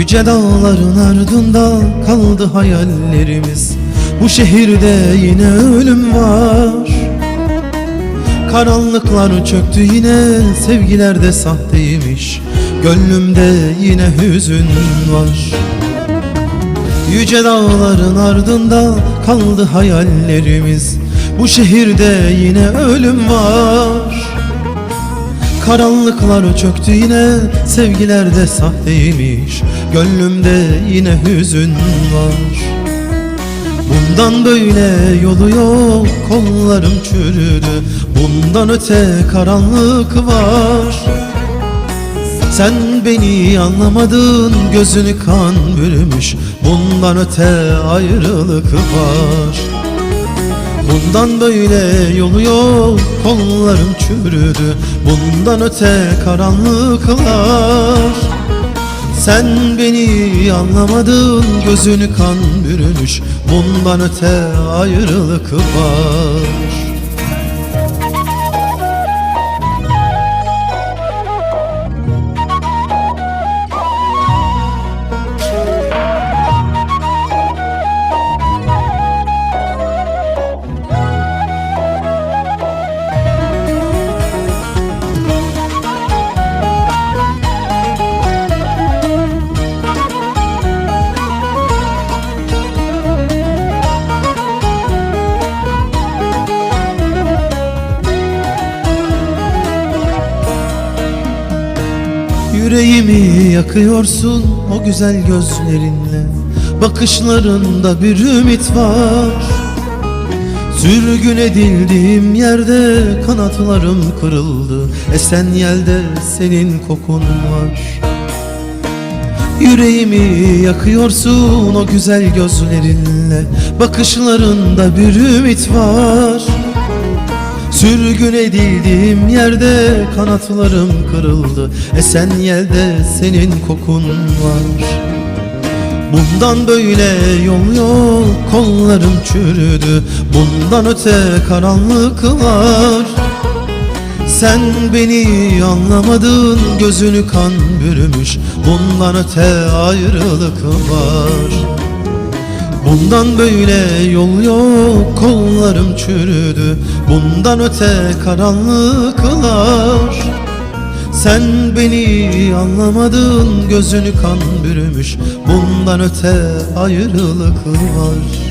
Yüce dağların ardında kaldı hayallerimiz. Bu şehirde yine ölüm var. Karanlıklar çöktü yine sevgiler de sahteymiş. Gönlümde yine hüzün var. Yüce dağların ardında kaldı hayallerimiz. Bu şehirde yine ölüm var Karanlıklar çöktü yine sevgiler de sahteymiş Gönlümde yine hüzün var. Bundan böyle yolu yok kollarım çürüdü Bundan öte karanlık var. Sen beni anlamadın gözünü kan bürümüş Bundan öte ayrılık var Bundan böyle yolu yok kollarım çürüdü. Bundan öte karanlıklar. Sen beni anlamadın gözünü kan bürümüş Bundan öte ayrılık var Yüreğimi yakıyorsun o güzel gözlerinle. Bakışlarında bir ümit var. Sürgün edildiğim yerde kanatlarım kırıldı. Esen yelde senin kokun var. Yüreğimi yakıyorsun o güzel gözlerinle. Bakışlarında bir ümit var Sürgün edildiğim yerde kanatlarım kırıldı. Esen yelde senin kokun var. Bundan böyle yol yok kollarım çürüdü. Bundan öte karanlık var. Sen beni anlamadın gözünü kan bürümüş. Bundan öte ayrılık var Bundan böyle yol yok kollarım çürüdü. Bundan öte karanlıklar. Sen beni anlamadın gözünü kan bürümüş. Bundan öte ayrılık var